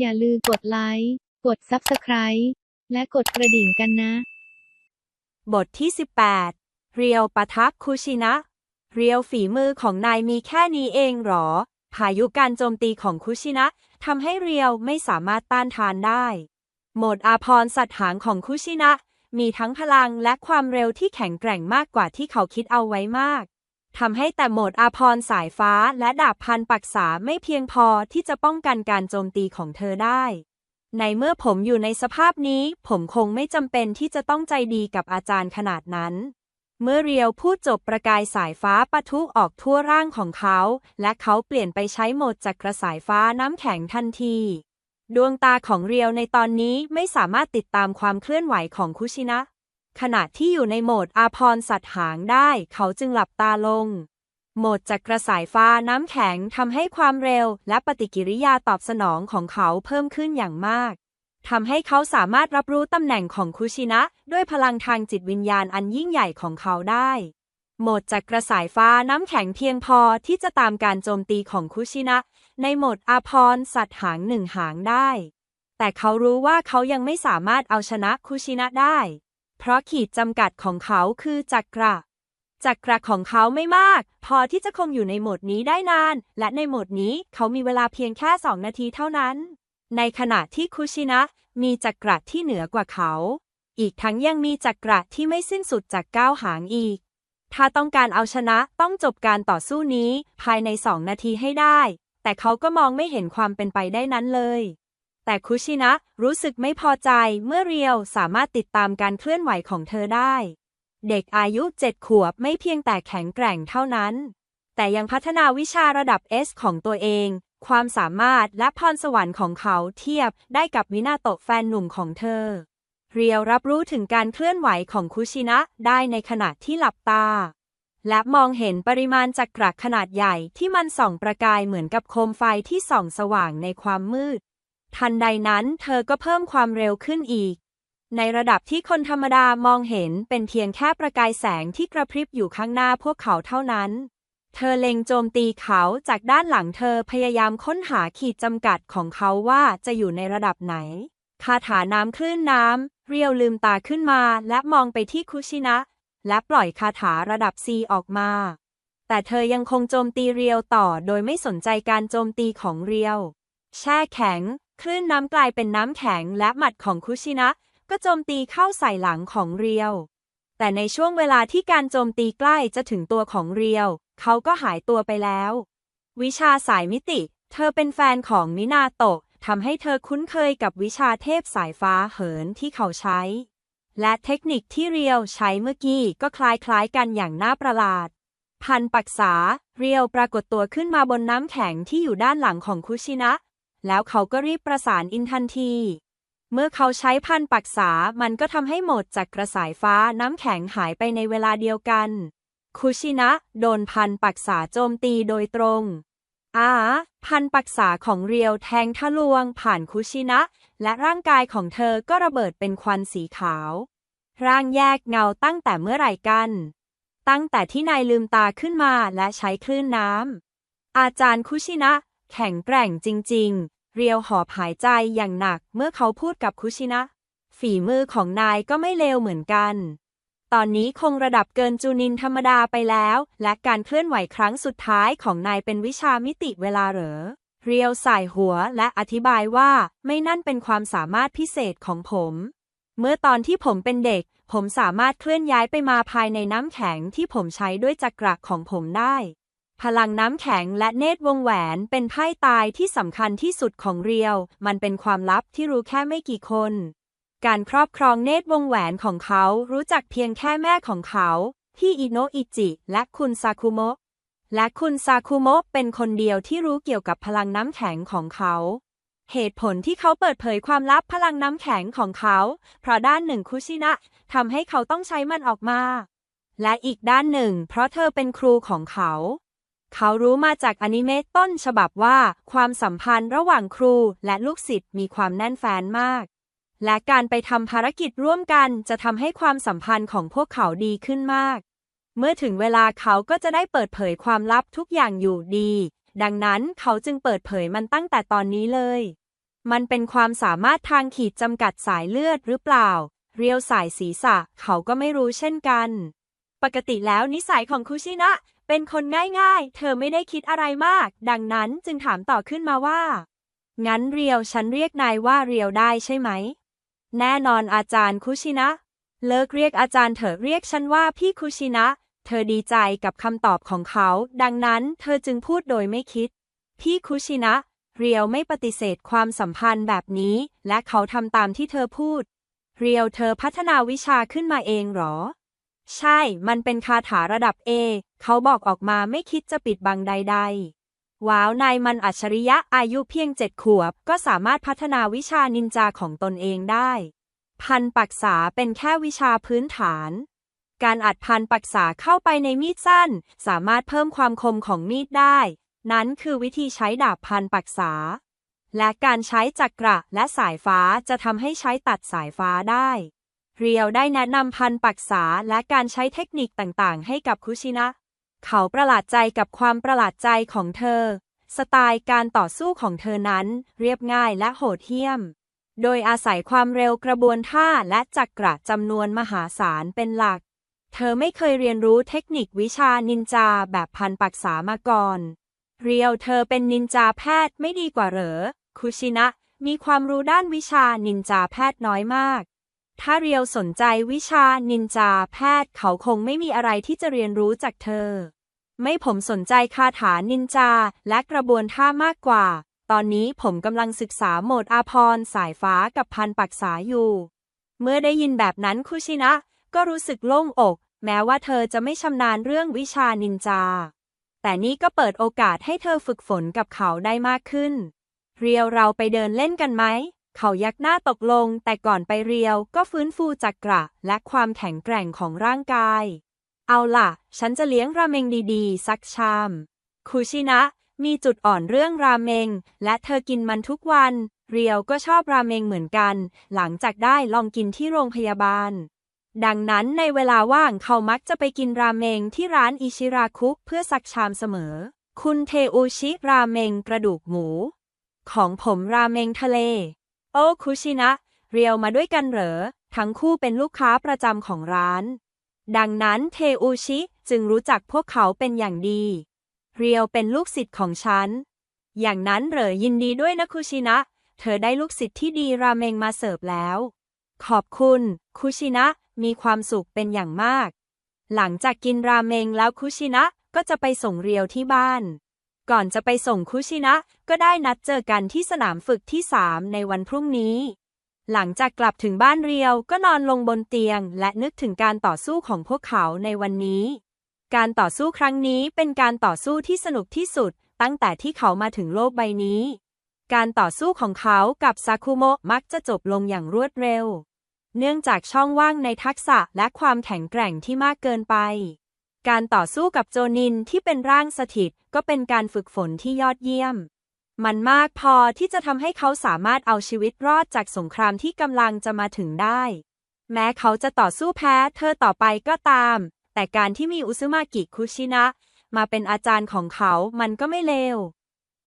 อย่าลืมกดไลค์ กด Subscribe และกดกระดิ่งกันนะ บทที่ 18 เรียวปะทะคุชินะ เรียวฝีมือของนายมีแค่นี้เองหรอ พายุการโจมตีของคุชินะทำให้เรียวไม่สามารถต้านทานได้ โหมดอาพรสัตว์หางของคุชินะ มีทั้งพลังและความเร็วที่แข็งแกร่งมากกว่าที่เขาคิดเอาไว้มาก ทำให้แต่โหมดอาพรสายฟ้าและดาบพันปักษาไม่เพียงพอที่จะป้องกันการโจมตีของเธอได้ ในเมื่อผมอยู่ในสภาพนี้ ผมคงไม่จำเป็นที่จะต้องใจดีกับอาจารย์ขนาดนั้น เมื่อเรียวพูดจบประกายสายฟ้าปะทุออกทั่วร่างของเขา และเขาเปลี่ยนไปใช้โหมดจักรสายฟ้าน้ำแข็งทันที ดวงตาของเรียวในตอนนี้ไม่สามารถติดตามความเคลื่อนไหวของคุชินะ ขณะที่อยู่ในโหมดอาพรสัตว์หางได้ เขาจึงหลับตาลง โหมดจักระสายฟ้าน้ำแข็งทำให้ความเร็วและปฏิกิริยาตอบสนองของเขาเพิ่มขึ้นอย่างมากทำให้เขาสามารถรับรู้ตำแหน่งของคุชินะ ด้วยพลังทางจิตวิญญาณอันยิ่งใหญ่ของเขาได้ โหมดจักระสายฟ้าน้ำแข็งเพียงพอที่จะตามการโจมตีของคุชินะ ในโหมดอาพรสัตว์หางหนึ่งหางได้ แต่เขารู้ว่าเขายังไม่สามารถเอาชนะคุชินะได้ เพราะขีดจำกัดของเขาคือจักระจักระของเขาไม่มาก พอที่จะคงอยู่ในโหมดนี้ได้นาน และในโหมดนี้เขามีเวลาเพียงแค่ 2 นาทีเท่านั้น ในขณะที่คุชินะ มีจักระที่เหนือกว่าเขา อีกทั้งยังมีจักระที่ไม่สิ้นสุดจากก้าวหางอีก ถ้าต้องการเอาชนะต้องจบการต่อสู้นี้ภายในสองนาทีให้ได้ แต่เขาก็มองไม่เห็นความเป็นไปได้นั้นเลย แต่คุชินะรู้สึกไม่พอใจเมื่อเรียวสามารถติดตามการเคลื่อนไหวของเธอได้ เด็กอายุเจ็ดขวบไม่เพียงแต่แข็งแกร่งเท่านั้น แต่ยังพัฒนาวิชาระดับ S ของตัวเอง ความสามารถและพรสวรรค์ของเขาเทียบได้กับมินาโตะแฟนหนุ่มของเธอ เรียวรับรู้ถึงการเคลื่อนไหวของคุชินะได้ในขณะที่หลับตา และมองเห็นปริมาณจักระขนาดใหญ่ที่มันส่องประกายเหมือนกับโคมไฟที่ส่องสว่างในความมืด ทันใดนั้นเธอก็เพิ่มความเร็วขึ้นอีก ในระดับที่คนธรรมดามองเห็นเป็นเพียงแค่ประกายแสงที่กระพริบอยู่ข้างหน้าพวกเขาเท่านั้น เธอเล็งโจมตีเขาจากด้านหลังเธอพยายามค้นหาขีดจำกัดของเขาว่าจะอยู่ในระดับไหน คาถาน้ำคลื่นน้ำ เรียวลืมตาขึ้นมาและมองไปที่คุชินะ และปล่อยคาถาระดับซีออกมาแต่เธอยังคงโจมตีเรียวต่อโดยไม่สนใจการโจมตีของเรียว แช่แข็ง คลื่นน้ำกลายเป็นน้ำแข็งและหมัดของคุชินะ ก็โจมตีเข้าใส่หลังของเรียว แต่ในช่วงเวลาที่การโจมตีใกล้จะถึงตัวของเรียว เขาก็หายตัวไปแล้ว วิชาสายมิติ เธอเป็นแฟนของมินาโตะทำให้เธอคุ้นเคยกับวิชาเทพสายฟ้าเหินที่เขาใช้ และเทคนิคที่เรียวใช้เมื่อกี้ก็คล้ายๆกันอย่างน่าประหลาด พันปักษา เรียวปรากฏตัวขึ้นมาบนน้ำแข็งที่อยู่ด้านหลังของคุชินะ แล้วเขาก็รีบประสานอินทันที เมื่อเขาใช้พันปักษา มันก็ทำให้หมดจากกระสายฟ้าน้ำแข็งหายไปในเวลาเดียวกัน คุชินะ โดนพันปักษาโจมตีโดยตรงอาพันปักษาของเรียวแทงทะลวงผ่านคุชินะ และร่างกายของเธอก็ระเบิดเป็นควันสีขาว ร่างแยกเงาตั้งแต่เมื่อไหร่กัน ตั้งแต่ที่นายลืมตาขึ้นมาและใช้คลื่นน้ำอาจารย์คุชินะ แข็งแกร่งจริงๆ เรียวหอบหายใจอย่างหนักเมื่อเขาพูดกับคุชินะ ฝีมือของนายก็ไม่เลวเหมือนกัน ตอนนี้คงระดับเกินจูนินธรรมดาไปแล้ว และการเคลื่อนไหวครั้งสุดท้ายของนายเป็นวิชามิติเวลาเหรอ เรียวส่หัวและอธิบายว่าไม่นั่นเป็นความสามารถพิเศษของผม เมื่อตอนที่ผมเป็นเด็ก ผมสามารถเคลื่อนย้ายไปมาภายในน้ำแข็งที่ผมใช้ด้วยจักระของผมได้ พลังน้ำแข็งและเนตรวงแหวนเป็นไพ่ตายที่สำคัญที่สุดของเรียว มันเป็นความลับที่รู้แค่ไม่กี่คน การครอบครองเนตรวงแหวนของเขารู้จักเพียงแค่แม่ของเขาที่อิโนอิจิ และคุณซาคุโมะ และคุณซาคุโมะเป็นคนเดียวที่รู้เกี่ยวกับพลังน้ำแข็งของเขา เหตุผลที่เขาเปิดเผยความลับพลังน้ำแข็งของเขา เพราะด้านหนึ่งคุชินะทำให้เขาต้องใช้มันออกมา และอีกด้านหนึ่ง เพราะเธอเป็นครูของเขา เขารู้มาจากอนิเมะต้นฉบับว่า ความสัมพันธ์ระหว่างครูและลูกศิษย์มีความแน่นแฟ้นมาก และการไปทำภารกิจร่วมกันจะทำให้ความสัมพันธ์ของพวกเขาดีขึ้นมาก เมื่อถึงเวลาเขาก็จะได้เปิดเผยความลับทุกอย่างอยู่ดี ดังนั้นเขาจึงเปิดเผยมันตั้งแต่ตอนนี้เลย มันเป็นความสามารถทางขีดจำกัดสายเลือดหรือเปล่า เรียวสายศีรษะเขาก็ไม่รู้เช่นกัน ปกติแล้วนิสัยของคุชินะ เป็นคนง่ายๆ เธอไม่ได้คิดอะไรมาก ดังนั้นจึงถามต่อขึ้นมาว่า งั้นเรียวฉันเรียกนายว่าเรียวได้ใช่ไหม แน่นอนอาจารย์คุชินะ เลิกเรียกอาจารย์เถอะเรียกฉันว่าพี่คุชินะ เธอดีใจกับคำตอบของเขา ดังนั้นเธอจึงพูดโดยไม่คิด พี่คุชินะ เรียวไม่ปฏิเสธความสัมพันธ์แบบนี้ และเขาทำตามที่เธอพูด เรียวเธอพัฒนาวิชาขึ้นมาเองหรอ ใช่ มันเป็นคาถาระดับเอ เขาบอกออกมาไม่คิดจะปิดบังใด ๆ ว้าว นายมันอัจฉริยะอายุเพียงเจ็ดขวบ ก็สามารถพัฒนาวิชานินจาของตนเองได้ พันปักษาเป็นแค่วิชาพื้นฐาน การอัดพันปักษาเข้าไปในมีดสั้น สามารถเพิ่มความคมของมีดได้ นั้นคือวิธีใช้ดาบพันปักษา และการใช้จักระและสายฟ้าจะทำให้ใช้ตัดสายฟ้าได้ เรียวได้แนะนำพันปักษาและการใช้เทคนิคต่างๆ ให้กับคุชินะ เขาประหลาดใจกับความประหลาดใจของเธอ สไตล์การต่อสู้ของเธอนั้นเรียบง่ายและโหดเหี้ยม โดยอาศัยความเร็วกระบวนท่าและจักระจำนวนมหาศาลเป็นหลัก เธอไม่เคยเรียนรู้เทคนิควิชานินจาแบบพันปักษามาก่อน เรียวเธอเป็นนินจาแพทย์ไม่ดีกว่าเหรอ คุชินะมีความรู้ด้านวิชานินจาแพทย์น้อยมาก ถ้าเรียวสนใจวิชานินจาแพทย์เขาคงไม่มีอะไรที่จะเรียนรู้จากเธอ ไม่ผมสนใจคาถานินจาและกระบวนท่ามากกว่า ตอนนี้ผมกำลังศึกษาโหมดอาพรสายฟ้ากับพันปักษาอยู่ เมื่อได้ยินแบบนั้นคุชินะ ก็รู้สึกโล่งอก แม้ว่าเธอจะไม่ชำนาญเรื่องวิชานินจา แต่นี่ก็เปิดโอกาสให้เธอฝึกฝนกับเขาได้มากขึ้น เรียวเราไปเดินเล่นกันไหม เขายักหน้าตกลง แต่ก่อนไปเรียวก็ฟื้นฟูจักระและความแข็งแกร่งของร่างกาย เอาล่ะ ฉันจะเลี้ยงราเมงดีๆ สักชาม คุชินะ มีจุดอ่อนเรื่องราเมง และเธอกินมันทุกวัน เรียวก็ชอบราเมงเหมือนกัน หลังจากได้ลองกินที่โรงพยาบาล ดังนั้นในเวลาว่างเขามักจะไปกินราเมงที่ร้านอิชิราคุเพื่อสักชามเสมอ คุณเทอุชิราเมงกระดูกหมู ของผมราเมงทะเล โอ้คุชินะ เรียวมาด้วยกันเหรอ ทั้งคู่เป็นลูกค้าประจำของร้าน ดังนั้นเทอุชิจึงรู้จักพวกเขาเป็นอย่างดี เรียวเป็นลูกศิษย์ของฉัน อย่างนั้นเหรอยินดีด้วยนะคุชินะ เธอได้ลูกศิษย์ที่ดีราเมงมาเสิร์ฟแล้ว ขอบคุณ คุชินะ มีความสุขเป็นอย่างมาก หลังจากกินราเมงแล้วคุชินะก็จะไปส่งเรียวที่บ้าน ก่อนจะไปส่งคุชินะ ก็ได้นัดเจอกันที่สนามฝึกที่สามในวันพรุ่งนี้ หลังจากกลับถึงบ้านเรียวก็นอนลงบนเตียง และนึกถึงการต่อสู้ของพวกเขาในวันนี้ การต่อสู้ครั้งนี้เป็นการต่อสู้ที่สนุกที่สุด ตั้งแต่ที่เขามาถึงโลกใบนี้ การต่อสู้ของเขากับซาคุโมะมักจะจบลงอย่างรวดเร็ว เนื่องจากช่องว่างในทักษะและความแข็งแกร่งที่มากเกินไป การต่อสู้กับโจนินที่เป็นร่างสถิต ก็เป็นการฝึกฝนที่ยอดเยี่ยม มันมากพอที่จะทำให้เขาสามารถเอาชีวิตรอดจากสงครามที่กำลังจะมาถึงได้ แม้เขาจะต่อสู้แพ้เธอต่อไปก็ตาม แต่การที่มีอุซึมากิคุชินะ มาเป็นอาจารย์ของเขามันก็ไม่เลว